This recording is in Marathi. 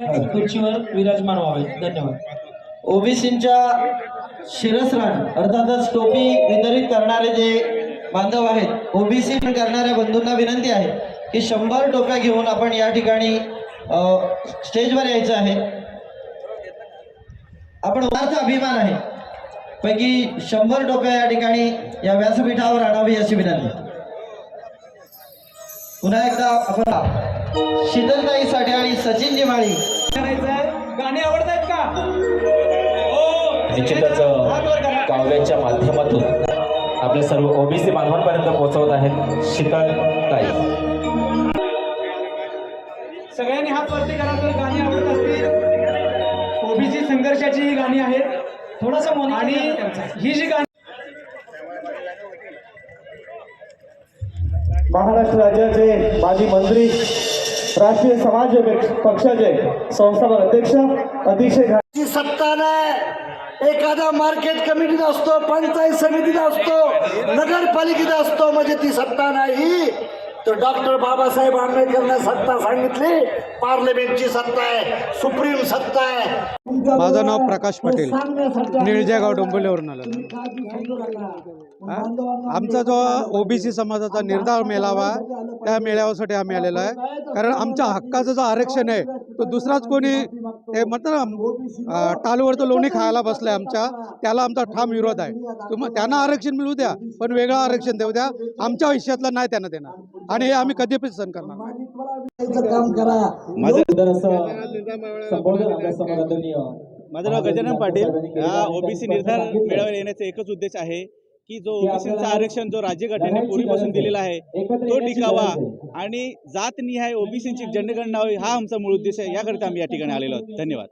खुर्चीवर विराजमान व्हावे. धन्यवाद. ओबीसींच्या शिरसरण अर्थातच टोपी वितरित करणारे जे बांधव आहेत ओबीसी करणाऱ्या बंधूंना विनंती आहे की शंभर टोप्या घेऊन आपण या ठिकाणी स्टेजवर यायचं आहे. आपण वार्थ अभिमान आहे. पैकी शंभर टोप्या या ठिकाणी या व्यासपीठावर आणावी अशी विनंती. पुन्हा एकदा आपण शीतलताई साठे आणि सचिन जिमाळी गाणी आवडतात का? निश्चितच काव्याच्या माध्यमातून आपल्या सर्व ओबीसी बांधवांपर्यंत पोहोचवत आहेत शीतल ताई सगळ्यांनी हात वरती करा तर गाणी आवडत असतील. ओबीसी संघर्षाची ही गाणी आहेत. थोडासा आणि ही जी गाणी महाराष्ट्र राज्याचे माजी मंत्री राष्ट्रीय समाज पक्षाचे संस्थापक अध्यक्ष अतिशय सत्ता नाही एखादा मार्केट कमिटीचा असतो पंचायत समितीचा असतो नगरपालिकेचा असतो म्हणजे ती सत्ता नाही. तर डॉक्टर बाबासाहेब आंबेडकरने सत्ता सांगितली पार्लमेंटची सत्ता आहे सुप्रीम सत्ता आहे. माझं नाव प्रकाश पाटील. निळजेगाव डोंबिवलीवरून आलं. आमचा जो ओबीसी समाजाचा निर्धार मेळावा त्या मेळाव्यासाठी आम्ही आलेलो आहे. कारण आमच्या हक्काचं जो आरक्षण आहे तो दुसराच कोणी हे म्हणतं ना अं, टालूवरचं लोणी खायला बसलंय आमच्या त्याला आमचा ठाम विरोध आहे. तुम त्यांना आरक्षण मिळू द्या पण वेगळं आरक्षण देऊ द्या. आमच्या आयुष्यातलं नाही त्यांना देणार. आणि हे आम्ही कधी पण सहन करणार नाही. काम करा माझं नाव गजानन पाटील. या ओबीसी निर्धार येण्याचा एकच उद्देश आहे. की जो ओबीसीचं आरक्षण जो राज्यघटनेने पूर्वीपासून दिलेला आहे तो टिकावा आणि जातनिहाय ओबीसीची जनगणना हा आमचा मूळ उद्देश आहे. याकरिता आम्ही या ठिकाणी आलेलो आहोत. धन्यवाद.